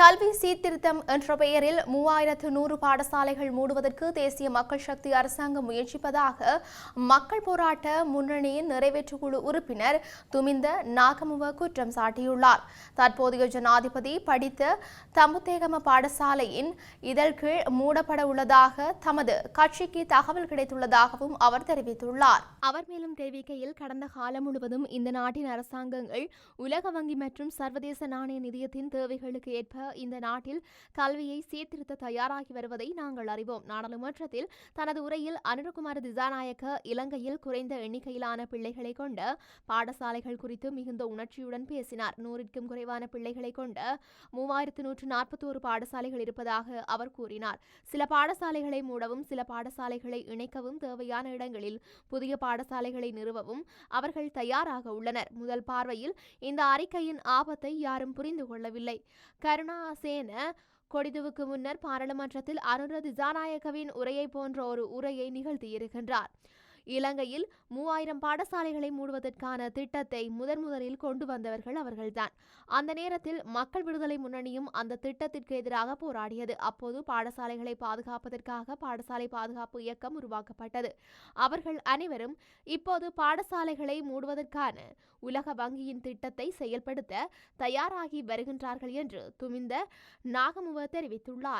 கல்வி சீர்திருத்தம் என்ற பெயரில் மூவாயிரத்து நூறு பாடசாலைகள் மூடுவதற்கு தேசிய மக்கள் சக்தி அரசாங்கம் முயற்சிப்பதாக மக்கள் போராட்ட முன்னணியின் நிறைவேற்றுக்குழு உறுப்பினர் துமிந்த நாகமுவ குற்றம் சாட்டியுள்ளார். தற்போதைய ஜனாதிபதி படித்த தம்புத்தேகம பாடசாலையின் இதழ் கீழ் மூடப்பட உள்ளதாக தமது கட்சிக்கு தகவல் கிடைத்துள்ளதாகவும் அவர் தெரிவித்துள்ளார். அவர் மேலும் தெரிவிக்கையில் கடந்த காலம் முழுவதும் இந்த நாட்டின் அரசாங்கங்கள் உலக வங்கி மற்றும் சர்வதேச நாணய நிதியத்தின் தேவைகளுக்கு ஏற்ப இந்த நாட்டில் கல்வியை சீர்திருத்த தயாராகி வருவதை நாங்கள் அறிவோம். நாடாளுமன்றத்தில் தனது உரையில் அனுரகுமார் திசாநாயக்க இலங்கையில் குறைந்த எண்ணிக்கையிலான பிள்ளைகளை கொண்ட பாடசாலைகள் குறித்து மிகுந்த உணர்ச்சியுடன் பேசினார். நூறிற்கும் குறைவான பிள்ளைகளை கொண்ட மூவாயிரத்து நூற்று நாற்பத்தோரு பாடசாலைகள் இருப்பதாக அவர் கூறினார். சில பாடசாலைகளை மூடவும் சில பாடசாலைகளை இணைக்கவும் தேவையான இடங்களில் புதிய பாடசாலைகளை நிறுவவும் அவர்கள் தயாராக உள்ளனர். முதல் பார்வையில் இந்த அறிக்கையின் ஆபத்தை யாரும் புரிந்து கொள்ளவில்லை. கருணா சேன கொடிதுவுக்கு முன்னர் பாராளுமன்றத்தில் அனுர திசாநாயகவின் உரையை போன்ற ஒரு உரையை நிகழ்த்தியிருக்கின்றார் இலங்கையில் மூவாயிரம் பாடசாலைகளை மூடுவதற்கான திட்டத்தை முதன் முதலில் கொண்டு வந்தவர்கள் அவர்கள்தான். அந்த நேரத்தில் மக்கள் விடுதலை முன்னணியும் அந்த திட்டத்திற்கு எதிராக போராடியது. அப்போது பாடசாலைகளை பாதுகாப்பதற்காக பாடசாலை பாதுகாப்பு இயக்கம் உருவாக்கப்பட்டது. அவர்கள் அனைவரும் இப்போது பாடசாலைகளை மூடுவதற்கான உலக வங்கியின் திட்டத்தை செயல்படுத்த தயாராகி வருகின்றார்கள் என்று துமிந்த நாகமுவ தெரிவித்துள்ளார்.